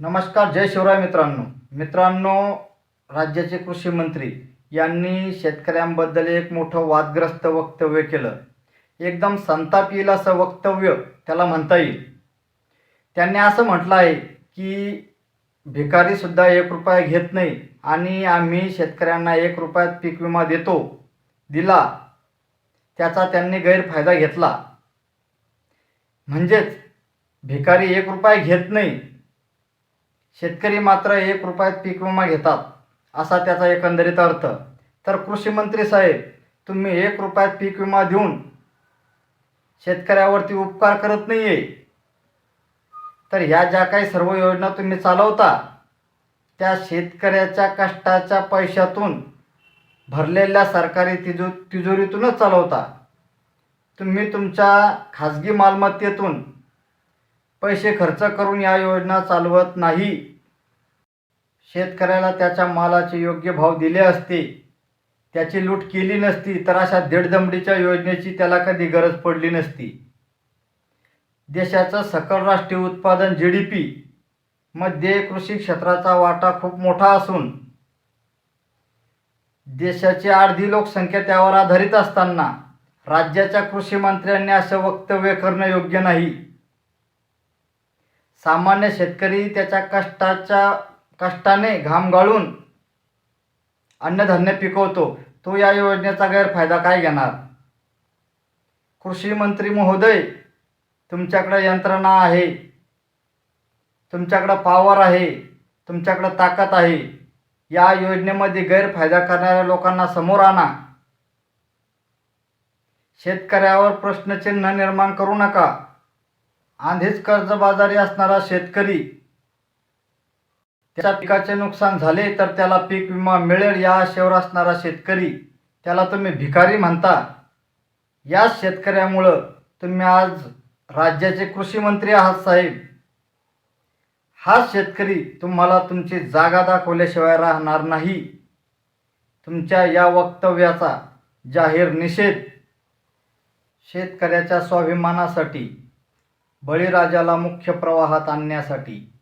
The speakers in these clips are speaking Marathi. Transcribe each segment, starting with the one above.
नमस्कार जय शिवराय मित्रांनो. मित्रांनो राज्याचे कृषी मंत्री यांनी शेतकऱ्यांबद्दल एक मोठं वादग्रस्त वक्तव्य केलं. एकदम संताप येईल असं वक्तव्य त्याला म्हणता येईल. त्यांनी असं म्हटलं आहे की भिकारीसुद्धा एक रुपया घेत नाही आणि आम्ही शेतकऱ्यांना एक रुपयात पीक विमा देतो दिला त्याचा त्यांनी गैरफायदा घेतला. म्हणजेच भिकारी एक रुपया घेत नाही शेतकरी मात्र एक रुपयात पीक विमा घेतात असा त्याचा एकंदरीत अर्थ. तर कृषी मंत्री साहेब तुम्ही एक रुपयात पीक विमा देऊन शेतकऱ्यावरती उपकार करत नाही आहे तर ह्या ज्या काही सर्व योजना तुम्ही चालवता त्या शेतकऱ्याच्या कष्टाच्या पैशातून भरलेल्या सरकारी तिजो तिजोरीतूनच चालवता. तुम्ही तुमच्या खाजगी मालमत्तेतून पैसे खर्च करून या योजना चालवत नाही. शेतकऱ्याला त्याच्या मालाचे योग्य भाव दिले असते. त्याची लूट केली नसती तर अशा दीडदमडीच्या योजनेची त्याला कधी गरज पडली नसती. देशाचं सकल राष्ट्रीय उत्पादन जी डी पी मध्ये कृषी क्षेत्राचा वाटा खूप मोठा असून देशाची अर्धी लोकसंख्या त्यावर आधारित असताना राज्याच्या कृषी मंत्र्यांनी असं वक्तव्य करणं योग्य नाही. सामान्य शेतकरी त्याच्या कष्टाच्या कष्टाने घाम गाळून अन्नधान्य पिकवतो. तो या योजनेचा गैरफायदा काय घेणार? कृषी मंत्री महोदय तुमच्याकडे यंत्रणा आहे. तुमच्याकडं पॉवर आहे. तुमच्याकडं ताकद आहे. या योजनेमध्ये गैरफायदा करणाऱ्या लोकांना समोर आणा. शेतकऱ्यावर प्रश्नचिन्ह निर्माण करू नका. आधीच कर्जबाजारी असणारा शेतकरी. त्याच्या पिकाचे नुकसान झाले तर त्याला पीक विमा मिळेल या आशेवर असणारा शेतकरी. त्याला तुम्ही भिकारी म्हणता. याच शेतकऱ्यामुळं तुम्ही आज राज्याचे कृषी मंत्री आहात साहेब. हा शेतकरी तुम्हाला तुमची जागा दाखवल्याशिवाय राहणार नाही. तुमच्या या वक्तव्याचा जाहीर निषेध. शेतकऱ्याच्या स्वाभिमानासाठी बळीराजाला मुख्य प्रवाहात आणण्यासाठी.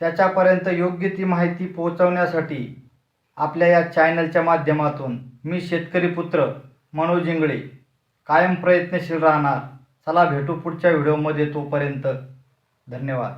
त्याच्यापर्यंत योग्य ती माहिती पोहोचवण्यासाठी आपल्या या चॅनलच्या माध्यमातून मी शेतकरी पुत्र मनोज इंगळे कायम प्रयत्नशील राहणार. चला भेटू पुढच्या व्हिडिओमध्ये तोपर्यंत. धन्यवाद.